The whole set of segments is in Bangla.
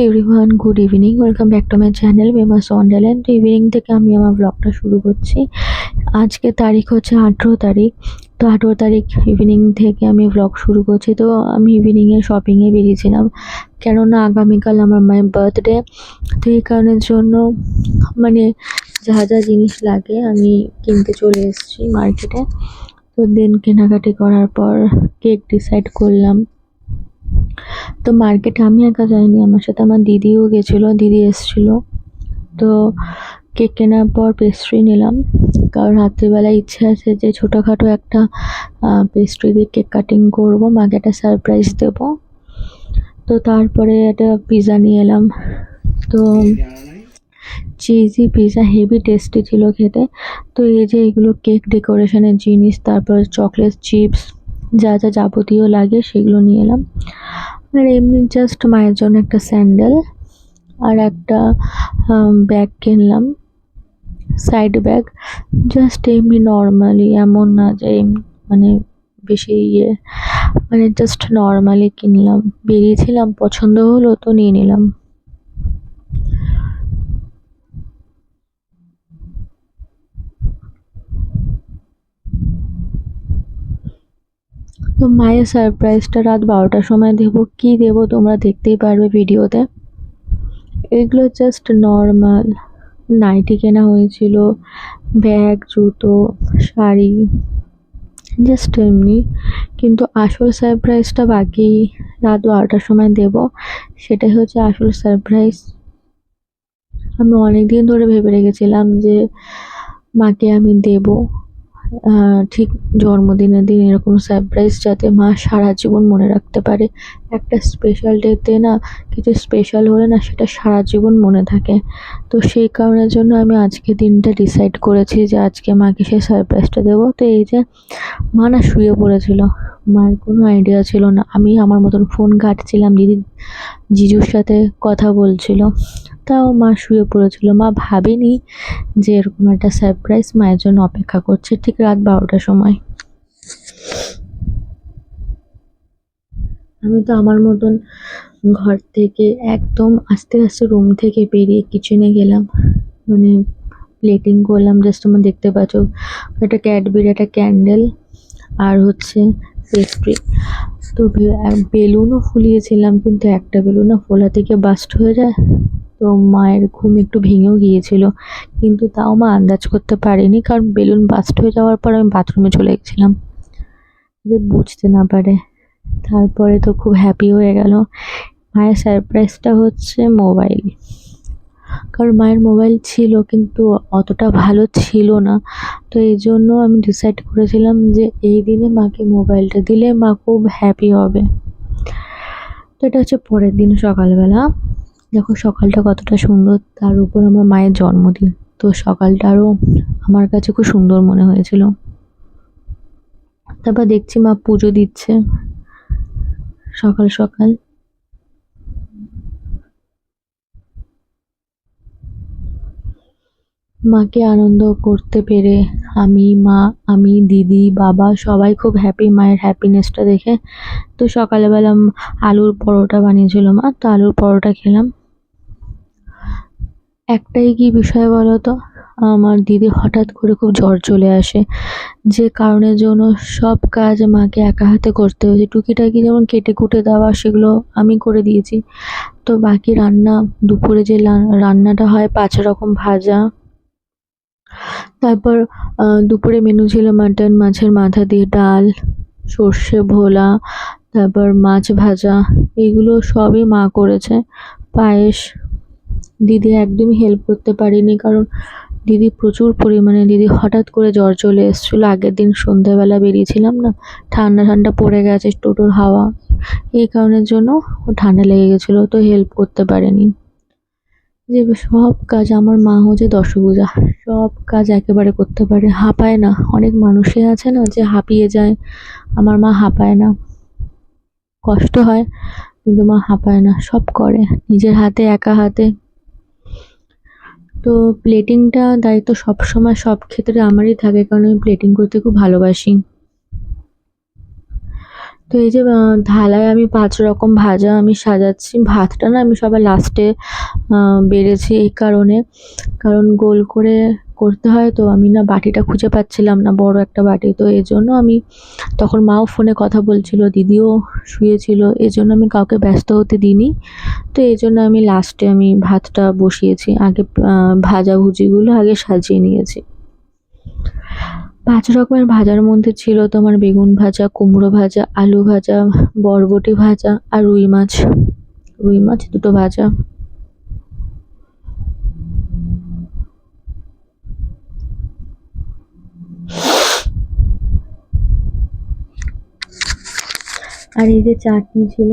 Everyone good evening welcome back to my channel famous wonderland তো ইভিনিং থেকে আমি আমার ব্লগটা শুরু করছি। আজকে তারিখ হচ্ছে আঠেরো তারিখ। তো আঠেরো তারিখ ইভিনিং থেকে আমি ব্লগ শুরু করছি। তো আমি ইভিনিংয়ে শপিংয়ে বেরিয়েছিলাম। কেননা আগামীকাল আমার মায়ের বার্থডে তো এই কারণের জন্য মানে যা যা জিনিস লাগে আমি কিনতে চলে এসেছি মার্কেটে তো দেন কেনাকাটি করার পর কেক ডিসাইড করলাম। তো মার্কেটে আমি একা যাইনি, আমার সাথে আমার দিদিও গেছিল, দিদি এসেছিল। তো কেক কেনার পর পেস্ট্রি নিলাম। কারণ রাত্রিবেলা ইচ্ছে আছে যে ছোটোখাটো একটা পেস্ট্রি দিয়ে কেক কাটিং করব, মাকে একটা সারপ্রাইজ দেবো। তো তারপরে একটা পিৎজা নিয়ে এলাম। তো চিজি পিৎজা হেভি টেস্টি ছিল খেতে। তো এই যে এগুলো কেক ডেকোরেশনের জিনিস, তারপর চকলেট চিপস যা যা যাবতীয় লাগে সেগুলো নিয়ে এলাম। আর এমনি জাস্ট মায়ের জন্য একটা স্যান্ডেল আর একটা ব্যাগ কিনলাম। সাইড ব্যাগ জাস্ট এমনি নর্মালি এমন না যে মানে বেশি ইয়ে মানে জাস্ট নর্মালি কিনলাম। বেরিয়েছিলাম, পছন্দ হলো তো নিয়ে নিলাম। তো মায়ের সারপ্রাইজটা রাত বারোটার সময় দেবো কী দেবো তোমরা দেখতেই পারবে ভিডিওতে। এগুলো জাস্ট নর্মাল নাইটি কেনা হয়েছিল, ব্যাগ, জুতো, শাড়ি জাস্ট এমনি। কিন্তু আসল সারপ্রাইজটা বাকি রাত বারোটার সময় দেব। সেটাই হচ্ছে আসল সারপ্রাইজ আমি অনেক দিন ধরে ভেবে রেখেছিলাম যে মাকে আমি দেবো। ঠিক জন্মদিনের দিন এরকম সারপ্রাইজ যাতে মা সারা জীবন মনে রাখতে পারে। একটা স্পেশাল ডেতে না কিছু স্পেশাল হলে না সেটা সারা জীবন মনে থাকে। তো সেই কারণের জন্য আমি আজকে দিনটা ডিসাইড করেছি যে আজকে মাকে সে সারপ্রাইজটা দেবো। তো এই যে মা না শুয়ে পড়েছিল। মায়ের কোনো আইডিয়া ছিল না। আমি আমার মতন ফোন ঘাঁটছিলাম, দিদি জিজুর সাথে কথা বলছিল। তাও মা শুয়ে পড়েছিল। মা ভাবেনি যে এরকম একটা সারপ্রাইজ মায়ের জন্য অপেক্ষা করছে ঠিক রাত বারোটার সময়। আমি তো আমার মতন ঘর থেকে একদম আস্তে আস্তে রুম থেকে বেরিয়ে কিচেনে গেলাম। মানে প্লেটিং করলাম জাস্ট তোমরা দেখতে পাচ্ছ। একটা ক্যাডবেরি একটা ক্যান্ডেল আর হচ্ছে পেস্ট্রি তো বেলুনও ফুলিয়েছিলাম, কিন্তু একটা বেলুন ফোলা থেকে বাস্ট হয়ে যায়। তো মায়ের ঘুম একটু ভেঙেও গিয়েছিল, কিন্তু তাও মা আন্দাজ করতে পারেনি, কারণ বেলুন বাস্ট হয়ে যাওয়ার পর আমি বাথরুমে চলে গেছিলাম। যে বুঝতে না পারে। তারপরে তো খুব হ্যাপি হয়ে গেল। মায়ের সারপ্রাইজটা হচ্ছে মোবাইল কারণ মায়ের মোবাইল ছিল, কিন্তু অতটা ভালো ছিল না। তো এই জন্য আমি ডিসাইড করেছিলাম যে এই দিনে মাকে মোবাইলটা দিলে মা খুব হ্যাপি হবে। তো এটা হচ্ছে পরের দিন সকালবেলা। দেখো সকালটা কতটা সুন্দর, তার উপর আমার মায়ের জন্মদিন। তো সকালটা আরও আমার কাছে খুব সুন্দর মনে হয়েছিল। তারপর দেখছি মা পুজো দিচ্ছে। সকাল সকাল মাকে আনন্দ করতে পেরে আমি, মা, আমি, দিদি, বাবা সবাই খুব হ্যাপি মায়ের হ্যাপিনেসটা দেখে। তো সকালবেলা আলুর পরোটা বানিয়েছিল মা, তো আলুর পরোটা খেলাম। একটাই কি বিষয় বলো তো আমার দিদি হঠাৎ করে খুব জ্বর চলে আসে, যে কারণের জন্য সব কাজ মাকে একা হাতে করতে হয়েছে। টুকিটাকি যেমন কেটে কুটে দেওয়া সেগুলো আমি করে দিয়েছি। তো বাকি রান্না, দুপুরে যে রান্নাটা হয় পাঁচ রকম ভাজা তারপর দুপুরে মেনু ছিল মাটন মাছের মাথা দিয়ে ডাল, সর্ষে ভোলা, তারপর মাছ ভাজা, এগুলো সবই মা করেছে। পায়েস, দিদি একদমই হেল্প করতে পারিনি কারণ দিদি প্রচুর পরিমাণে, দিদি হঠাৎ করে জ্বর চলে এসেছিল। আগের দিন সন্ধ্যেবেলা বেরিয়েছিলাম না, ঠান্ডা ঠান্ডা পড়ে গেছে টোটোর হাওয়া। এই কারণের জন্য ঠান্ডা লেগে গেছিল, তো হেল্প করতে পারেনি। যে সব কাজ আমার মা হচ্ছে দশভুজা। সব কাজ একেবারে করতে পারে, হাঁপায় না। অনেক মানুষই আছে না যে হাঁপিয়ে যায়, আমার মা হাঁপায় না। কষ্ট হয়, কিন্তু মা হাঁপায় না, সব করে, নিজের হাতে, একা হাতে। তো প্লেটিংটা দায়িত্ব সবসময় সব ক্ষেত্রে আমারই থাকে, কারণ আমি প্লেটিং করতে খুব ভালোবাসি। তো এই যে থালায় আমি পাঁচ রকম ভাজা আমি সাজাচ্ছি। ভাতটা না আমি সবার লাস্টে বেড়েছি এই কারণে। কারণ গোল করে করতে হয় তো আমি না বাটিটা খুঁজে পাচ্ছিলাম না, বড় একটা বাটি। তো এই জন্য আমি, তখন মাও ফোনে কথা বলছিল, দিদিও শুয়েছিল, এই জন্য আমি কাউকে ব্যস্ত হতে দিইনি। তো এই জন্য আমি লাস্টে আমি ভাতটা বসিয়েছি। আগে ভাজাভুজিগুলো আগে সাজিয়ে নিয়েছি। পাঁচ রকমের ভাজার মধ্যে ছিল তোমার বেগুন ভাজা, কুমড়ো ভাজা, আলু ভাজা, বরবটি ভাজা আর রুই মাছ। রুই মাছ দুটো ভাজা। আর এই যে চাটনি ছিল।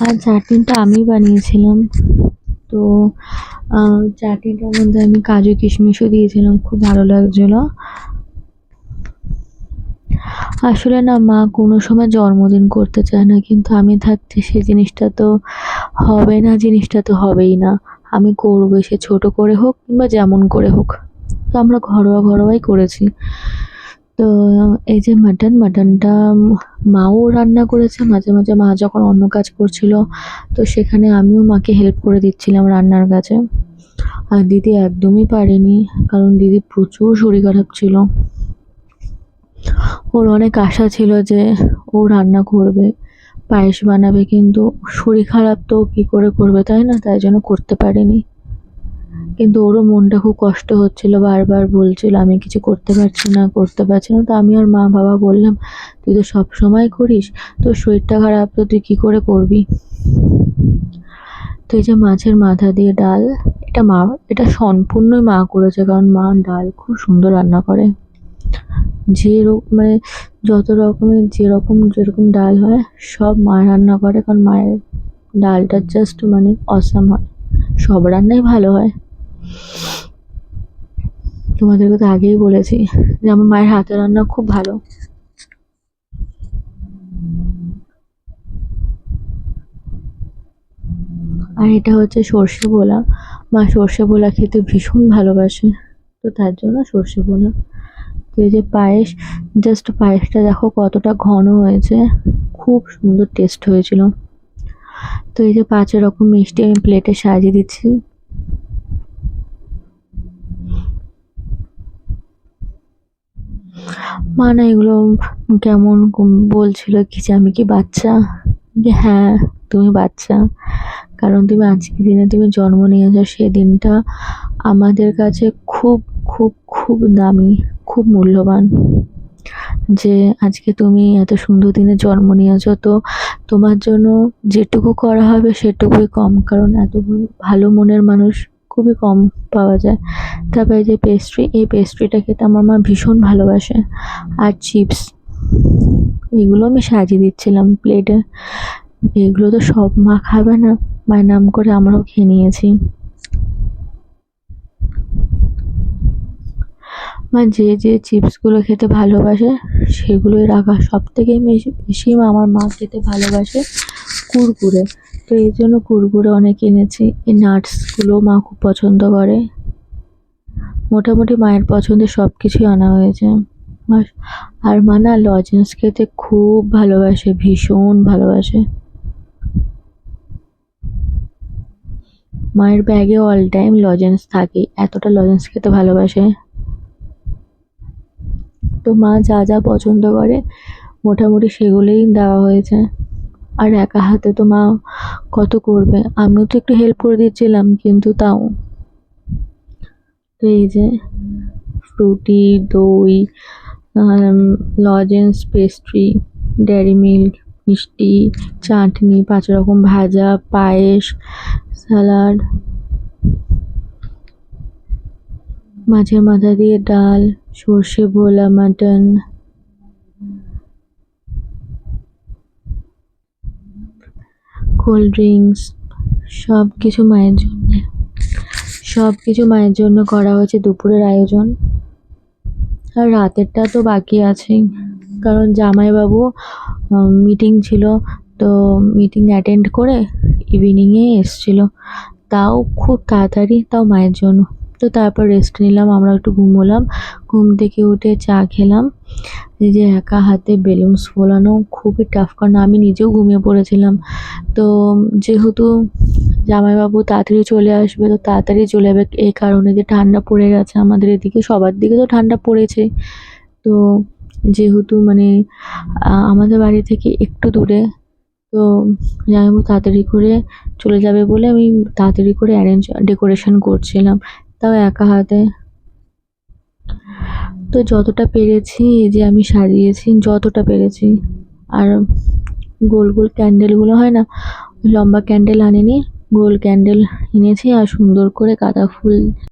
আর চাটনিটা আমি বানিয়েছিলাম। তো আহ, চাটনিটার মধ্যে আমি কাজু কিশমিশও দিয়েছিলাম খুব ভালো লাগছিল। আসলে না মা কোনো সময় জন্মদিন করতে চায় না কিন্তু আমি থাকতে সে জিনিসটা তো হবে না জিনিসটা তো হবেই না। আমি করব সে ছোট করে হোক কিংবা যেমন করে হোক। তো আমরা ঘরোয়া ঘরোয়াই করেছি। তো এই যে মাটন মাটনটা মাও রান্না করেছে, মাঝে মাঝে মা যখন অন্য কাজ করছিল, তো সেখানে আমিও মাকে হেল্প করে দিচ্ছিলাম রান্নার কাজে। আর দিদি একদমই পারেনি, কারণ দিদি প্রচুর শরীর খারাপ ছিল। ওর অনেক আশা ছিল যে ও রান্না করবে, পায়েস বানাবে, কিন্তু শরীর খারাপ তো কী করে করবে, তাই না? তাই জন্য করতে পারেনি। কিন্তু ওরও মনটা খুব কষ্ট হচ্ছিল, বারবার বলছিল, আমি কিছু করতে পারছি না, করতে পারছি না। তো আমি আর মা বাবা বললাম, তুই তো সব সময় করিস, তোর শরীরটা খারাপ, তো তুই কী করে করবি? তো এই যে মাছের মাথা দিয়ে ডাল, এটা মা, এটা সম্পূর্ণই মা করেছে, কারণ মা ডাল খুব সুন্দর রান্না করে। যে মানে যত রকমের যেরকম যেরকম ডাল হয়, সব মা রান্না করে, কারণ মায়ের ডালটা জাস্ট মানে অসাম হয়। সব রান্নাই ভালো হয়। তোমাদেরকে তো আগেই বলেছি যে আমার মায়ের হাতের রান্না খুব ভালো। আর এটা হচ্ছে সর্ষে বোলা। মা সর্ষে বোলা খেতে ভীষণ ভালোবাসে, তো তার জন্য সর্ষে বোলা। তো এই যে পায়েস জাস্ট পায়েসটা দেখো কতটা ঘন হয়েছে, খুব সুন্দর টেস্ট হয়েছিল। তো এই যে পাঁচ রকম মিষ্টি আমি প্লেটে সাজিয়ে দিচ্ছি। মা না এগুলো কেমন কম- বলছিল কি যে আমি কি বাচ্চা? হ্যাঁ তুমি বাচ্চা। কারণ তুমি আজকে দিনে তুমি জন্ম নিয়েছো সেই দিনটা আমাদের কাছে খুব খুব খুব দামি, খুব মূল্যবান। যে আজকে তুমি এত সুন্দর দিনে জন্ম নিয়েছো, তো তোমার জন্য যেটুকু করা হবে সেটুকুই কম। কারণ এত ভালো মনের মানুষ খুবই কম পাওয়া যায়। তারপরে যে পেস্ট্রি এই পেস্ট্রিটা খেতে আমার মা ভীষণ ভালোবাসে। আর চিপস এগুলো আমি সাজিয়ে দিচ্ছিলাম প্লেটে এগুলো তো সব মা খাবে না। মায়ের নাম করে আমরাও খেয়ে নিয়েছি। মা যে যে চিপসগুলো খেতে ভালোবাসে, সেগুলোই রাখা। সব থেকে বেশি বেশি আমার মা খেতে ভালোবাসে কুরকুরে। তো এই জন্য কুরকুরে অনেক এনেছি। এই নাটসগুলো মা খুব পছন্দ করে। মোটামুটি মায়ের পছন্দের সব কিছুই আনা হয়েছে। আর- আর মা না লজেন্স খেতে খুব ভালোবাসে, ভীষণ ভালোবাসে। মায়ের ব্যাগে অল টাইম লজেন্স থাকে এতটা লজেন্স খেতে ভালোবাসে। তো মা যা যা পছন্দ করে, মোটামুটি সেগুলোই দেওয়া হয়েছে। আর একা হাতে তো মা কত করবে? আমিও তো একটু হেল্প করে দিচ্ছিলাম, কিন্তু তাও। এই যে ফ্রুটি, দই লজেন্স পেস্ট্রি, ডেয়ারি মিল্ক, মিষ্টি, চাটনি, পাঁচ রকম ভাজা, পায়েস, স্যালাড, মাছের মাথা দিয়ে ডাল সর্ষে ভোলা মাটন। কোল্ড ড্রিঙ্কস সব কিছু মায়ের জন্য। সব কিছু মায়ের জন্য করা হয়েছে, দুপুরের আয়োজন। আর রাতেরটা তো বাকি আছেই, কারণ জামাইবাবু মিটিং ছিল, তো মিটিং অ্যাটেন্ড করে ইভিনিংয়ে এসছিল। তাও খুব তাড়াতাড়ি, তাও মায়ের জন্য। তো তারপর রেস্ট নিলাম, আমরা একটু ঘুমোলাম। ঘুম থেকে উঠে চা খেলাম। এই যে একা হাতে বেলুনস ফোলানো খুবই টাফ কারণ আমি নিজেও ঘুমিয়ে পড়েছিলাম। তো যেহেতু জামাইবাবু তাড়াতাড়ি চলে আসবে, তো তাড়াতাড়ি চলে যাবে এই কারণে যে ঠান্ডা পড়ে গেছে আমাদের এদিকে, সবার দিকে তো ঠান্ডা পড়েছে। তো যেহেতু মানে আমাদের বাড়ি থেকে একটু দূরে, তো জামাইবাবু তাড়াতাড়ি করে চলে যাবে বলে আমি তাড়াতাড়ি করে অ্যারেঞ্জ ডেকোরেশন করছিলাম। তাও একা হাতে। তো যতটা পেরেছি এই যে আমি সাজিয়েছি, যতটা পেরেছি। আর গোল গোল ক্যান্ডেলগুলো হয় না, লম্বা ক্যান্ডেল আনিনি, গোল ক্যান্ডেল এনেছি আর সুন্দর করে গাঁদা ফুল